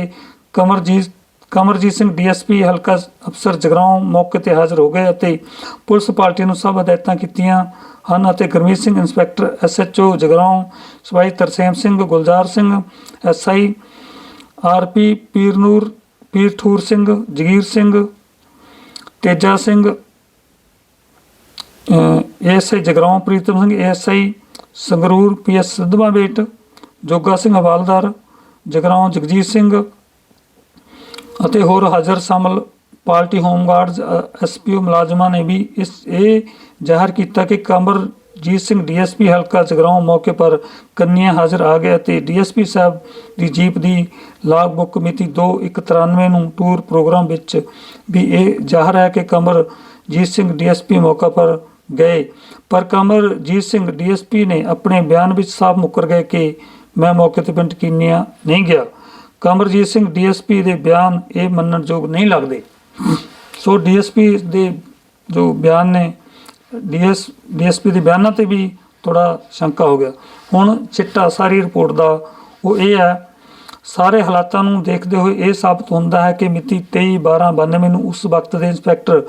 ਕਮਰਜੀਤ ਕਮਰਜੀਤ ਸਿੰਘ ਡੀਐਸਪੀ, ਹਲਕਾ ਅਫਸਰ ਜਗਰਾਉਂ ਮੌਕੇ ਤੇ ਹਾਜ਼ਰ ਹੋ ਗਏ ਅਤੇ ਪੁਲਿਸ ਪਾਰਟੀ ਨੂੰ ਸਭ ਹਦਾਇਤਾਂ ਕੀਤੀਆਂ ਹਨ ਅਤੇ ਗੁਰਮੀਤ ਸਿੰਘ ਇੰਸਪੈਕਟਰ, ਐਸਐਚਓ ਜਗਰਾਉਂ ਸਿਪਾਹੀ ਤਰਸੇਮ ਸਿੰਘ, ਗੁਲਜ਼ਾਰ ਸਿੰਘ, ਐਸਆਈ ਆਰਪੀ ਪੀਰਨੂਰ ਪੀਰਠੂਰ Singh, Jagir Singh, Teja Singh SI Jagraon, Pritam Singh SI Sangrur PS Sidhwan Bet, Joga Singh havildar, Jagraon Jagjit Singh ਅਤੇ ਹੋਰ ਹਾਜ਼ਰ ਸ਼ਾਮਲ ਪਾਰਟੀ ਹੋਮਗਾਰਡਸ ਐਸਪੀਓ ਮੁਲਾਜ਼ਮਾਂ ਨੇ ਵੀ ਇਸ, ਇਹ ਜ਼ਾਹਰ ਕੀਤਾ ਕਿ ਕਮਰਜੀਤ ਸਿੰਘ ਡੀਐਸਪੀ ਹਲਕਾ ਜਗਰਾਉਂ ਮੌਕੇ ਪਰ ਕੰਨੀਆਂ ਹਾਜ਼ਰ ਆ ਗਏ ਅਤੇ ਡੀਐਸਪੀ ਸਾਹਿਬ ਦੀ ਜੀਪ ਦੀ ਲਾਗ ਬੁੱਕ ਮਿਤੀ 2193 ਨੂੰ ਟੂਰ ਪ੍ਰੋਗਰਾਮ ਵਿੱਚ ਵੀ ਇਹ ਜ਼ਾਹਰ ਹੈ ਕਿ ਕਮਰਜੀਤ ਸਿੰਘ ਡੀਐਸਪੀ ਮੌਕਾ ਪਰ ਗਏ। ਪਰ ਕਮਰਜੀਤ ਸਿੰਘ ਡੀਐਸਪੀ ਨੇ ਆਪਣੇ ਬਿਆਨ ਵਿੱਚ ਸਾਫ਼ ਮੁੱਕਰ ਗਏ ਕਿ ਮੈਂ ਮੌਕੇ ਤੇ ਪਿੰਡ ਕੀਨੀਆ ਨਹੀਂ ਗਿਆ। ਕਮਰਜੀਤ ਸਿੰਘ ਡੀਐਸਪੀ ਦੇ ਬਿਆਨ ਇਹ ਮੰਨਣਯੋਗ ਨਹੀਂ ਲੱਗਦੇ। ਸੋ ਡੀਐਸਪੀ ਦੇ ਜੋ ਬਿਆਨ ਨੇ, ਡੀਐਸ, ਡੀਐਸਪੀ ਦੇ ਬਿਆਨਾਂ ਤੇ ਵੀ ਥੋੜਾ ਸ਼ੰਕਾ ਹੋ ਗਿਆ। ਹੁਣ ਚਿੱਟਾ ਸਾਰੀ ਰਿਪੋਰਟ ਦਾ ਉਹ ਇਹ ਹੈ, ਸਾਰੇ ਹਾਲਾਤਾਂ ਨੂੰ ਦੇਖਦੇ ਹੋਏ ਇਹ ਸਾਬਤ ਹੁੰਦਾ ਹੈ ਕਿ ਮਿਤੀ 23/12/92 ਨੂੰ ਉਸ ਵਕਤ ਦੇ ਇੰਸਪੈਕਟਰ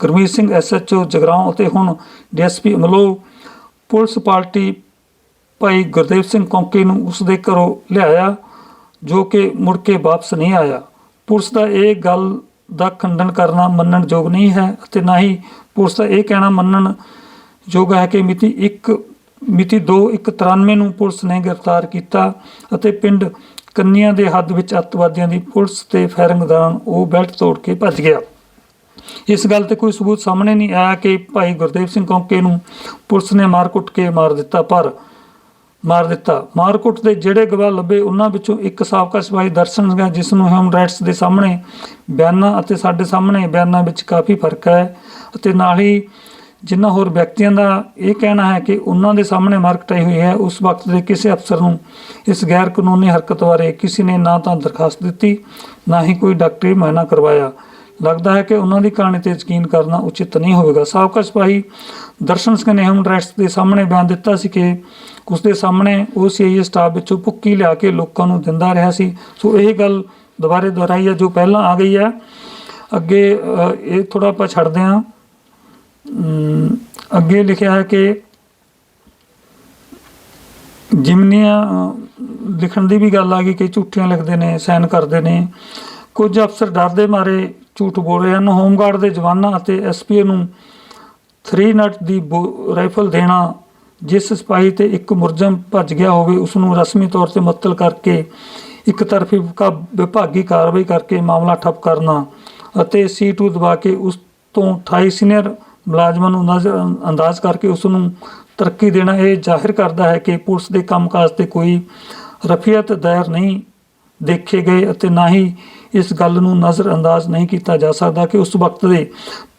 ਗੁਰਮੀਤ ਸਿੰਘ ਐਸਐਚਓ ਜਗਰਾਉਂ ਅਤੇ ਹੁਣ ਡੀਐਸਪੀ ਅਮਲੋ ਪੁਲਿਸ ਪਾਰਟੀ ਭਾਈ ਗੁਰਦੇਵ ਸਿੰਘ ਕੌਂਕੇ ਨੂੰ ਉਸ ਦੇ ਘਰੋਂ ਲਿਆਇਆ। ਜੋ ਕਿ ਮੁੜ ਕੇ ਵਾਪਸ ਨਹੀਂ ਆਇਆ। ਪੁਲਿਸ ਦਾ ਇਹ ਗੱਲ ਦਾ ਖੰਡਨ ਕਰਨਾ ਮੰਨਣਯੋਗ ਨਹੀਂ ਹੈ ਅਤੇ ਨਾ ਹੀ ਪੁਲਿਸ ਦਾ ਇਹ ਕਹਿਣਾ ਮੰਨਣ ਯੋਗ ਹੈ ਕਿ ਮਿਤੀ 1 ਮਿਤੀ 2/1/93 ਨੂੰ ਪੁਲਿਸ ਨੇ ਗ੍ਰਿਫਤਾਰ ਕੀਤਾ ਅਤੇ ਪਿੰਡ ਕੰਨੀਆਂ ਦੇ ਹੱਦ ਵਿੱਚ ਅੱਤਵਾਦੀਆਂ ਦੀ ਪੁਲਿਸ ਤੇ ਫਾਇਰਿੰਗ ਦੌਰਾਨ ਉਹ ਬੈਲਟ ਤੋੜ ਕੇ ਭੱਜ ਗਿਆ। ਇਸ ਗੱਲ ਤੇ ਕੋਈ ਸਬੂਤ ਸਾਹਮਣੇ ਨਹੀਂ ਆਇਆ ਕਿ ਭਾਈ ਗੁਰਦੇਵ ਸਿੰਘ ਕੌਂਕੇ ਨੂੰ ਪੁਲਿਸ ਨੇ ਮਾਰ ਕੁੱਟ ਕੇ ਮਾਰ ਦਿੱਤਾ, ਪਰ ਮਾਰ ਦਿੱਤਾ। ਮਾਰਕੁੱਟ ਦੇ ਜਿਹੜੇ ਗਵਾਹ ਲੱਭੇ, ਉਹਨਾਂ ਵਿੱਚੋਂ ਇੱਕ ਸਾਬਕਾ ਸਿਪਾਹੀ ਦਰਸ਼ਨ ਸਿੰਘ ਜਿਸ ਨੂੰ ਹਿਊਮਨ ਰਾਈਟਸ ਦੇ ਸਾਹਮਣੇ ਬਿਆਨਾਂ ਅਤੇ ਸਾਡੇ ਸਾਹਮਣੇ ਬਿਆਨਾਂ ਵਿੱਚ ਕਾਫੀ ਫ਼ਰਕ ਹੈ ਅਤੇ ਨਾਲ ਹੀ ਜਿਨ੍ਹਾਂ ਹੋਰ ਵਿਅਕਤੀਆਂ ਦਾ ਇਹ ਕਹਿਣਾ ਹੈ ਕਿ ਉਹਨਾਂ ਦੇ ਸਾਹਮਣੇ ਮਾਰ ਕਟਾਈ ਹੋਈ ਹੈ, ਉਸ ਵਕਤ ਦੇ ਕਿਸੇ ਅਫਸਰ ਨੂੰ ਇਸ ਗੈਰ ਕਾਨੂੰਨੀ ਹਰਕਤ ਬਾਰੇ ਕਿਸੇ ਨੇ ਨਾ ਤਾਂ ਦਰਖਾਸਤ ਦਿੱਤੀ, ਨਾ ਹੀ ਕੋਈ ਡਾਕਟਰੀ ਮੁਆਇਨਾ ਕਰਵਾਇਆ। ਲੱਗਦਾ ਹੈ ਕਿ ਉਹਨਾਂ ਦੀ ਕਹਾਣੀ ਤੇ ਯਕੀਨ ਕਰਨਾ ਉਚਿਤ ਨਹੀਂ ਹੋਵੇਗਾ। ਸਾਬਕਾ ਸਿਪਾਹੀ ਦਰਸ਼ਨ ਸਿੰਘ ਨੇ ਹਿਊਮਨ ਰਾਈਟਸ ਦੇ ਸਾਹਮਣੇ ਬਿਆਨ ਦਿੱਤਾ ਸੀ ਕਿ ਉਸ ਦੇ ਸਾਹਮਣੇ ਉਹ ਸੀਆਈਏ ਸਟਾਫ ਵਿੱਚੋਂ ਭੁੱਕੀ ਲਿਆ ਕੇ ਲੋਕਾਂ ਨੂੰ ਦਿੰਦਾ ਰਿਹਾ ਸੀ। ਸੋ ਇਹ ਗੱਲ ਦੁਬਾਰੇ ਦੁਹਰਾਈ ਹੈ ਜੋ ਪਹਿਲਾਂ ਆ ਗਈ ਹੈ ਅੱਗੇ ਇਹ ਥੋੜਾ ਆਪਾਂ ਛੱਡਦੇ ਹਾਂ। ਅੱਗੇ ਲਿਖਿਆ ਹੈ ਕਿ ਜਿਮਨੀਆਂ ਲਿਖਣ ਦੀ ਵੀ ਗੱਲ ਆ ਗਈ ਕਿ ਝੂਠੀਆਂ ਲਿਖਦੇ ਨੇ ਸਾਈਨ ਕਰਦੇ ਨੇ। ਕੁਝ ਅਫਸਰ ਡਰਦੇ ਮਾਰੇ ਝੂਠ ਬੋਲ ਰਹੇ ਹਨ। ਹੋਮਗਾਰਡ ਦੇ ਜਵਾਨਾਂ ਅਤੇ ਐਸਪੀਓ ਨੂੰ 3 ਨਟ ਦੀ ਰਾਈਫਲ ਦੇਣਾ, ਜਿਸ ਸਿਪਾਹੀ ਤੇ ਇੱਕ ਮੁਰਜਮ ਭੱਜ ਗਿਆ ਹੋਵੇ ਉਸ ਨੂੰ ਰਸਮੀ ਤੌਰ ਤੇ ਮੁਅੱਤਲ ਕਰਕੇ ਇੱਕ ਤਰਫੀ ਵਿਭਾਗੀ ਕਾਰਵਾਈ ਕਰਕੇ ਮਾਮਲਾ ਠੱਪ ਕਰਨਾ ਅਤੇ C2 ਦਬਾ ਕੇ ਉਸ ਤੋਂ 28 ਸੀਨੀਅਰ ਮੁਲਾਜ਼ਮਾਂ ਨੂੰ ਅੰਦਾਜ਼ ਕਰਕੇ ਉਸ ਨੂੰ ਤਰੱਕੀ ਦੇਣਾ। ਇਹ ਜ਼ਾਹਿਰ ਕਰਦਾ ਹੈ ਕਿ ਪੁਲਿਸ ਦੇ ਕੰਮਕਾਜ ਤੇ ਕੋਈ ਰਫੀਅਤ ਦਾਇਰ ਨਹੀਂ ਦੇਖੇ ਗਏ ਅਤੇ ਨਾ ਹੀ ਇਸ ਗੱਲ ਨੂੰ ਨਜ਼ਰਅੰਦਾਜ਼ ਨਹੀਂ ਕੀਤਾ ਜਾ ਸਕਦਾ ਕਿ ਉਸ ਵਕਤ ਦੇ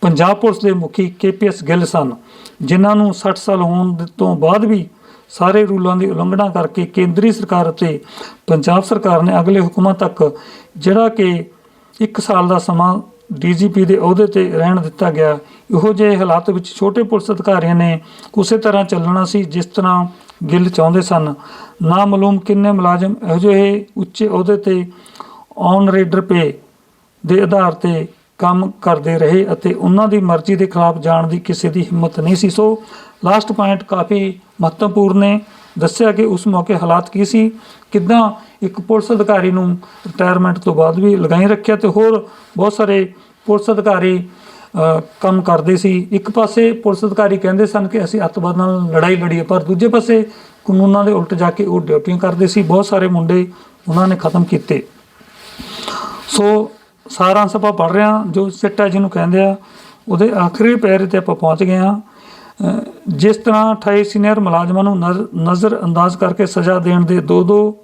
ਪੰਜਾਬ ਪੁਲਿਸ ਦੇ ਮੁਖੀ ਕੇਪੀਐਸ ਗਿੱਲ ਸਨ, ਜਿਨ੍ਹਾਂ ਨੂੰ 60 ਸਾਲ ਹੋਣ ਤੋਂ ਬਾਅਦ ਵੀ ਸਾਰੇ ਰੂਲਾਂ ਦੀ ਉਲੰਘਣਾ ਕਰਕੇ ਕੇਂਦਰੀ ਸਰਕਾਰ ਅਤੇ ਪੰਜਾਬ ਸਰਕਾਰ ਨੇ ਅਗਲੇ ਹੁਕਮਾਂ ਤੱਕ ਜਿਹੜਾ ਕਿ 1 ਸਾਲ ਦਾ ਸਮਾਂ ਡੀਜੀਪੀ ਦੇ ਅਹੁਦੇ ਤੇ ਰਹਿਣ ਦਿੱਤਾ ਗਿਆ, ਇਹੋ ਜਿਹੇ ਹਾਲਾਤ ਵਿੱਚ ਛੋਟੇ ਪੁਲਿਸ ਅਧਿਕਾਰੀਆਂ ਨੇ ਉਸੇ ਤਰ੍ਹਾਂ ਚੱਲਣਾ ਸੀ ਜਿਸ ਤਰ੍ਹਾਂ ਗਿੱਲ ਚਾਹੁੰਦੇ ਸਨ। ਨਾ ਮਾਲੂਮ ਕਿੰਨੇ ਮੁਲਾਜ਼ਮ ਇਹੋ ਜਿਹੇ ਉੱਚੇ ਅਹੁਦੇ ਤੇ ਔਨ ਰੇਡਰ ਪੇ ਦੇ ਆਧਾਰ ਤੇ ਕੰਮ ਕਰਦੇ ਰਹੇ ਅਤੇ ਉਹਨਾਂ ਦੀ ਮਰਜ਼ੀ ਦੇ ਖਿਲਾਫ ਜਾਣ ਦੀ ਕਿਸੇ ਦੀ ਹਿੰਮਤ ਨਹੀਂ ਸੀ। ਸੋ ਲਾਸਟ ਪੁਆਇੰਟ ਕਾਫੀ ਮਹੱਤਵਪੂਰਨ ਨੇ। ਦੱਸਿਆ ਕਿ ਉਸ ਮੌਕੇ ਹਾਲਾਤ ਕੀ ਸੀ, ਕਿੱਦਾਂ ਇੱਕ ਪੁਲਿਸ ਅਧਿਕਾਰੀ ਨੂੰ ਰਿਟਾਇਰਮੈਂਟ ਤੋਂ ਬਾਅਦ ਵੀ ਲਗਾਈ ਰੱਖਿਆ ਤੇ ਹੋਰ ਬਹੁਤ ਸਾਰੇ ਪੁਲਿਸ ਅਧਿਕਾਰੀ ਕੰਮ ਕਰਦੇ ਸੀ। ਇੱਕ ਪਾਸੇ ਪੁਲਿਸ ਅਧਿਕਾਰੀ ਕਹਿੰਦੇ ਸਨ ਕਿ ਅਸੀਂ ਅੱਤਵਾਦ ਨਾਲ ਲੜਾਈ ਲੜੀਏ, ਪਰ ਦੂਜੇ ਪਾਸੇ ਕਾਨੂੰਨਾਂ ਦੇ ਉਲਟ ਜਾ ਕੇ ਉਹ ਡਿਊਟੀਆਂ ਕਰਦੇ ਸੀ। ਬਹੁਤ ਸਾਰੇ ਮੁੰਡੇ ਉਹਨਾਂ ਨੇ ਖਤਮ ਕੀਤੇ। ਸੋ ਸਾਰਾਂਸ਼ ਆਪਾਂ ਪੜ ਰਹੇ ਹਾਂ, ਜੋ ਸਿੱਟਾ ਜਿਹਨੂੰ ਕਹਿੰਦੇ ਆ, ਉਹਦੇ ਆਖਰੀ ਪੈਰੇ ਤੇ ਆਪਾਂ ਪਹੁੰਚ ਗਏ ਹਾਂ। ਜਿਸ ਤਰ੍ਹਾਂ 28 ਸੀਨੀਅਰ ਮੁਲਾਜ਼ਮਾਂ ਨੂੰ ਨਜ਼ਰ- ਨਜ਼ਰ ਅੰਦਾਜ਼ ਕਰਕੇ ਸਜ਼ਾ ਦੇਣ ਦੇ ਦੋ ਦੋ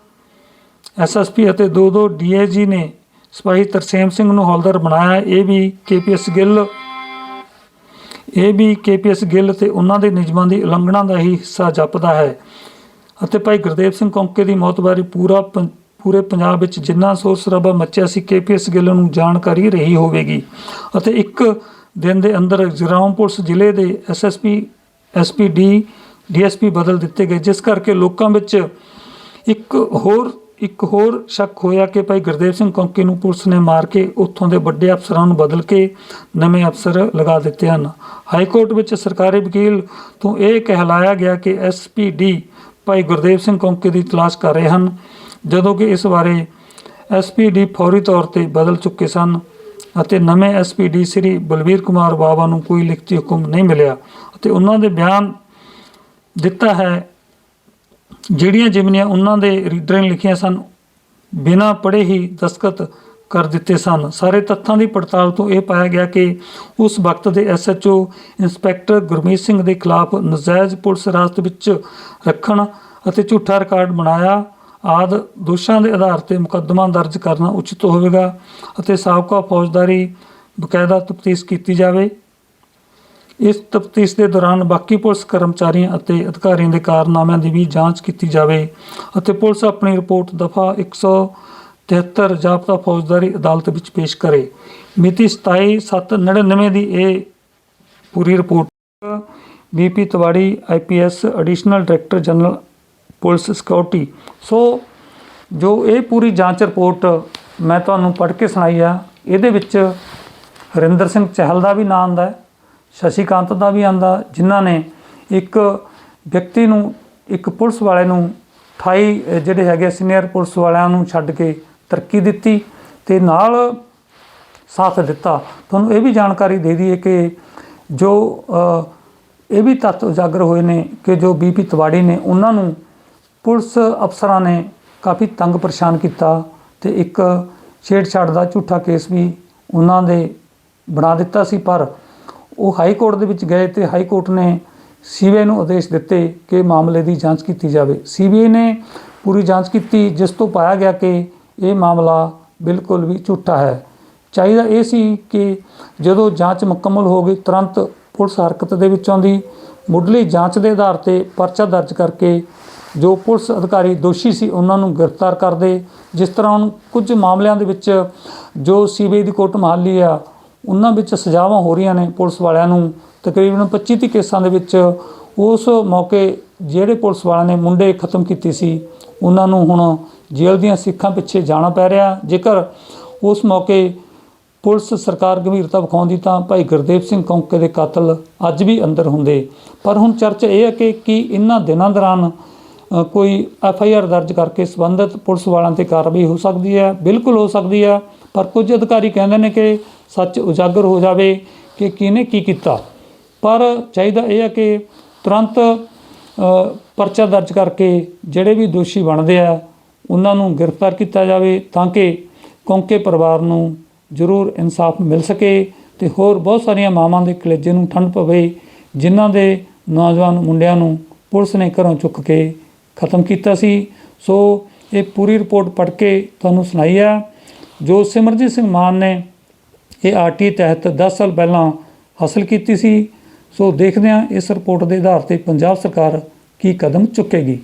ਐਸਐਸਪੀ ਅਤੇ ਦੋ ਦੋ ਡੀਏਜੀ ਨੇ ਸਿਪਾਹੀ ਤਰਸੇਮ ਸਿੰਘ ਨੂੰ ਹੌਲਦਾਰ ਬਣਾਇਆ ਇਹ ਵੀ ਕੇਪੀਐਸ ਗਿੱਲ। ਇਹ ਵੀ ਕੇਪੀਐਸ ਗਿੱਲ ਤੇ ਉਹਨਾਂ ਦੇ ਨਿਯਮਾਂ ਦੀ ਉਲੰਘਣਾ ਦਾ ਹੀ ਹਿੱਸਾ ਜਾਪਦਾ ਹੈ। ਅਤੇ ਭਾਈ ਗੁਰਦੇਵ ਸਿੰਘ ਕੌਂਕੇ ਦੀ ਮੌਤ ਬਾਰੇ ਪੂਰਾ ਪੰ- ਪੂਰੇ ਪੰਜਾਬ ਵਿੱਚ ਜਿੰਨਾ ਸੋਰ ਸਰਾਬਾ ਮੱਚਿਆ ਸੀ ਕੇਪੀਐਸ ਗਿੱਲ ਨੂੰ ਜਾਣਕਾਰੀ ਰਹੀ ਹੋਵੇਗੀ। ਅਤੇ ਇੱਕ ਦਿਨ ਦੇ ਅੰਦਰ ਜਗਰਾਉਂ ਪੁਲਿਸ ਜ਼ਿਲ੍ਹੇ ਦੇ ਐਸਐਸਪੀ ਐਸਪੀਡੀ ਡੀਐਸਪੀ ਬਦਲ ਦਿੱਤੇ ਗਏ, ਜਿਸ ਕਰਕੇ ਲੋਕਾਂ ਵਿੱਚ ਇੱਕ ਹੋਰ ਇੱਕ ਹੋਰ ਸ਼ੱਕ ਹੋਇਆ ਕਿ ਭਾਈ ਗੁਰਦੇਵ ਸਿੰਘ ਕੌਂਕੇ ਨੂੰ ਪੁਲਿਸ ਨੇ ਮਾਰ ਕੇ ਉੱਥੋਂ ਦੇ ਵੱਡੇ ਅਫਸਰਾਂ ਨੂੰ ਬਦਲ ਕੇ ਨਵੇਂ ਅਫਸਰ ਲਗਾ ਦਿੱਤੇ ਹਨ। ਹਾਈ ਕੋਰਟ ਵਿੱਚ ਸਰਕਾਰੀ ਵਕੀਲ ਤੋਂ ਇਹ ਕਹਿਲਾਇਆ ਗਿਆ ਕਿ ਐਸਪੀਡੀ ਭਾਈ ਗੁਰਦੇਵ ਸਿੰਘ ਕੌਂਕੇ ਦੀ ਤਲਾਸ਼ ਕਰ ਰਹੇ ਹਨ। ਜਦੋਂ ਕਿ ਇਸ ਬਾਰੇ ਐਸਪੀਡੀ ਫੌਰੀ ਤੌਰ ਤੇ ਬਦਲ ਚੁੱਕੇ ਸਨ ਅਤੇ ਨਵੇਂ ਐਸਪੀਡੀ ਸ੍ਰੀ ਬਲਵੀਰ ਕੁਮਾਰ ਬਾਵਾ ਨੂੰ ਕੋਈ ਲਿਖਤੀ ਹੁਕਮ ਨਹੀਂ ਮਿਲਿਆ ਅਤੇ ਉਹਨਾਂ ਦੇ ਬਿਆਨ ਦਿੱਤਾ ਹੈ, ਜਿਹੜੀਆਂ ਜਿਮਨੀਆਂ ਉਹਨਾਂ ਦੇ ਰੀਡਰਾਂ ਨੇ ਲਿਖੀਆਂ ਸਨ, ਬਿਨਾਂ ਪੜ੍ਹੇ ਹੀ ਦਸਤਖਤ ਕਰ ਦਿੱਤੇ ਸਨ। ਸਾਰੇ ਤੱਥਾਂ ਦੀ ਪੜਤਾਲ ਤੋਂ ਇਹ ਪਾਇਆ ਗਿਆ ਕਿ ਉਸ ਵਕਤ ਦੇ ਐਸਐਚਓ ਇੰਸਪੈਕਟਰ ਗੁਰਮੀਤ ਸਿੰਘ ਦੇ ਖਿਲਾਫ ਨਜਾਇਜ਼ ਪੁਲਿਸ ਹਿਰਾਸਤ ਵਿੱਚ ਰੱਖਣ ਅਤੇ ਝੂਠਾ ਰਿਕਾਰਡ ਬਣਾਇਆ ਆਦ ਦੋਸ਼ਾਂ ਦੇ ਆਧਾਰ ਤੇ ਮੁਕੱਦਮਾ ਦਰਜ ਕਰਨਾ ਉਚਿਤ ਹੋਵੇਗਾ ਅਤੇ ਸਾਬਕਾ ਫੌਜਦਾਰੀ ਬਕਾਇਦਾ ਤਫਤੀਸ਼ ਕੀਤੀ ਜਾਵੇ। ਇਸ ਤਫਤੀਸ਼ ਦੇ ਦੌਰਾਨ ਬਾਕੀ ਪੁਲਿਸ ਕਰਮਚਾਰੀਆਂ ਅਤੇ ਅਧਿਕਾਰੀਆਂ ਦੇ ਕਾਰਨਾਮਿਆਂ ਦੀ ਵੀ ਜਾਂਚ ਕੀਤੀ ਜਾਵੇ ਅਤੇ ਪੁਲਿਸ ਆਪਣੀ ਰਿਪੋਰਟ ਦਫਾ 173 ਜ਼ਾਬਤਾ ਫੌਜਦਾਰੀ ਅਦਾਲਤ ਵਿੱਚ ਪੇਸ਼ ਕਰੇ। ਮਿਤੀ 27/7/99 ਦੀ ਇਹ ਪੂਰੀ report. BP Tiwari IPS additional director general police security ਸੋ ਜੋ ਇਹ ਪੂਰੀ ਜਾਂਚ ਰਿਪੋਰਟ ਮੈਂ ਤੁਹਾਨੂੰ ਪੜ੍ਹ ਕੇ ਸੁਣਾਈ ਆ, ਇਹਦੇ ਵਿੱਚ ਹਰਿੰਦਰ ਸਿੰਘ ਚਹਿਲ ਦਾ ਵੀ ਨਾਂ ਆਉਂਦਾ ਹੈ, ਸ਼ਸ਼ੀਕਾਂਤ ਦਾ ਵੀ ਆਂਦਾ ਜਿਨ੍ਹਾਂ ਨੇ ਇੱਕ ਵਿਅਕਤੀ ਨੂੰ, ਇੱਕ ਪੁਲਿਸ ਵਾਲੇ ਨੂੰ 28 ਜਿਹੜੇ ਹੈਗੇ ਸੀਨੀਅਰ ਪੁਲਿਸ ਵਾਲਿਆਂ ਨੂੰ ਛੱਡ ਕੇ ਤਰੱਕੀ ਦਿੱਤੀ ਤੇ ਨਾਲ ਸਾਥ ਦਿੱਤਾ। ਤੁਹਾਨੂੰ ਇਹ ਵੀ ਜਾਣਕਾਰੀ ਦੇ ਦਈਏ ਕਿ ਜੋ ਇਹ ਵੀ ਤੱਥ ਉਜਾਗਰ ਹੋਏ ਨੇ ਕਿ ਜੋ ਬੀਪੀ ਤਿਵਾੜੀ ਨੇ, ਉਹਨਾਂ ਨੂੰ ਪੁਲਿਸ ਅਫਸਰਾਂ ਨੇ ਕਾਫੀ ਤੰਗ ਪਰੇਸ਼ਾਨ ਕੀਤਾ ਤੇ ਇੱਕ ਛੇੜਛਾੜ ਦਾ ਝੂਠਾ ਕੇਸ ਵੀ ਉਹਨਾਂ ਦੇ ਬਣਾ ਦਿੱਤਾ ਸੀ, ਪਰ ਉਹ ਹਾਈ ਕੋਰਟ ਦੇ ਵਿੱਚ ਗਏ ਤੇ ਹਾਈ ਕੋਰਟ ਨੇ ਸੀਬੀਆਈ ਨੂੰ ਆਦੇਸ਼ ਦਿੱਤੇ ਕਿ ਮਾਮਲੇ ਦੀ ਜਾਂਚ ਕੀਤੀ ਜਾਵੇ। ਸੀਬੀਆਈ ਨੇ ਪੂਰੀ ਜਾਂਚ ਕੀਤੀ, ਜਿਸ ਤੋਂ ਪਾਇਆ ਗਿਆ ਕਿ ਇਹ ਮਾਮਲਾ ਬਿਲਕੁਲ ਵੀ ਝੂਠਾ ਹੈ। ਚਾਹੀਦਾ ਇਹ ਸੀ ਕਿ ਜਦੋਂ ਜਾਂਚ ਮੁਕੰਮਲ ਹੋ ਗਈ, ਤੁਰੰਤ ਪੁਲਿਸ ਹਰਕਤ ਦੇ ਵਿੱਚ ਆਉਂਦੀ। ਮੁੱਢਲੀ ਜਾਂਚ ਦੇ ਆਧਾਰ ਤੇ ਪਰਚਾ ਦਰਜ ਕਰਕੇ ਜੋ ਪੁਲਿਸ ਅਧਿਕਾਰੀ ਦੋਸ਼ੀ ਸੀ, ਉਹਨਾਂ ਨੂੰ ਗ੍ਰਿਫਤਾਰ ਕਰਦੇ। ਜਿਸ ਤਰ੍ਹਾਂ ਹੁਣ ਕੁਝ ਮਾਮਲਿਆਂ ਦੇ ਵਿੱਚ ਜੋ ਸੀਬੀਆਈ ਦੀ ਕੋਰਟ ਮਹਾਲੀ ਆ, ਉਹਨਾਂ ਵਿੱਚ ਸਜ਼ਾਵਾਂ ਹੋ ਰਹੀਆਂ ਨੇ ਪੁਲਿਸ ਵਾਲਿਆਂ ਨੂੰ। ਤਕਰੀਬਨ 25 ਤੀਹ ਕੇਸਾਂ ਦੇ ਵਿੱਚ ਉਸ ਮੌਕੇ ਜਿਹੜੇ ਪੁਲਿਸ ਵਾਲਿਆਂ ਨੇ ਮੁੰਡੇ ਖਤਮ ਕੀਤੇ ਸੀ, ਉਹਨਾਂ ਨੂੰ ਹੁਣ ਜੇਲ੍ਹ ਦੀਆਂ ਸਿੱਖਾਂ ਪਿੱਛੇ ਜਾਣਾ ਪੈ ਰਿਹਾ। ਜੇਕਰ ਉਸ ਮੌਕੇ ਪੁਲਿਸ ਸਰਕਾਰ ਗੰਭੀਰਤਾ ਵਿਖਾਉਂਦੀ ਤਾਂ ਭਾਈ ਗੁਰਦੇਵ ਸਿੰਘ ਕੌਂਕੇ ਦੇ ਕਾਤਲ ਅੱਜ ਵੀ ਅੰਦਰ ਹੁੰਦੇ। ਪਰ ਹੁਣ ਚਰਚਾ ਇਹ ਹੈ ਕਿ ਕੀ ਇਹਨਾਂ ਦਿਨਾਂ ਦੌਰਾਨ ਕੋਈ ਐਫ ਆਈ ਆਰ ਦਰਜ ਕਰਕੇ ਸੰਬੰਧਿਤ ਪੁਲਿਸ ਵਾਲਿਆਂ ਤੇ ਕਾਰਵਾਈ ਹੋ ਸਕਦੀ ਹੈ? ਬਿਲਕੁਲ ਹੋ ਸਕਦੀ ਹੈ, ਪਰ ਕੁਝ ਅਧਿਕਾਰੀ ਕਹਿੰਦੇ ਨੇ ਕਿ ਸੱਚ ਉਜਾਗਰ ਹੋ ਜਾਵੇ ਕਿ ਕਿਹਨੇ ਕੀ ਕੀਤਾ। ਪਰ ਚਾਹੀਦਾ ਇਹ ਹੈ ਕਿ ਤੁਰੰਤ ਪਰਚਾ ਦਰਜ ਕਰਕੇ ਜਿਹੜੇ ਵੀ ਦੋਸ਼ੀ ਬਣਦੇ ਆ, ਉਹਨਾਂ ਨੂੰ ਗ੍ਰਿਫਤਾਰ ਕੀਤਾ ਜਾਵੇ ਤਾਂ ਕਿ ਕੌਂਕੇ ਪਰਿਵਾਰ ਨੂੰ ਜ਼ਰੂਰ ਇਨਸਾਫ ਮਿਲ ਸਕੇ ਤੇ ਹੋਰ ਬਹੁਤ ਸਾਰੀਆਂ ਮਾਵਾਂ ਦੇ ਕਲੇਜੇ ਨੂੰ ਠੰਡ ਪਵੇ, ਜਿਨ੍ਹਾਂ ਦੇ ਨੌਜਵਾਨ ਮੁੰਡਿਆਂ ਨੂੰ ਪੁਲਿਸ ਨੇ ਘਰੋਂ ਚੁੱਕ ਕੇ ਖਤਮ ਕੀਤਾ ਸੀ। ਸੋ ਇਹ ਪੂਰੀ ਰਿਪੋਰਟ ਪੜ੍ਹ ਕੇ ਤੁਹਾਨੂੰ ਸੁਣਾਈ ਆ। ਜੋ ਸਿਮਰਜੀਤ ਸਿੰਘ ਮਾਨ ਨੇ ਇਹ ਆਰਟੀ ਤਹਿਤ 10 ਸਾਲ ਪਹਿਲਾਂ ਹਾਸਲ ਕੀਤੀ ਸੀ। ਸੋ ਦੇਖਦੇ ਹਾਂ ਇਸ ਰਿਪੋਰਟ ਦੇ ਆਧਾਰ ਤੇ ਪੰਜਾਬ ਸਰਕਾਰ ਕੀ ਕਦਮ ਚੁੱਕੇਗੀ।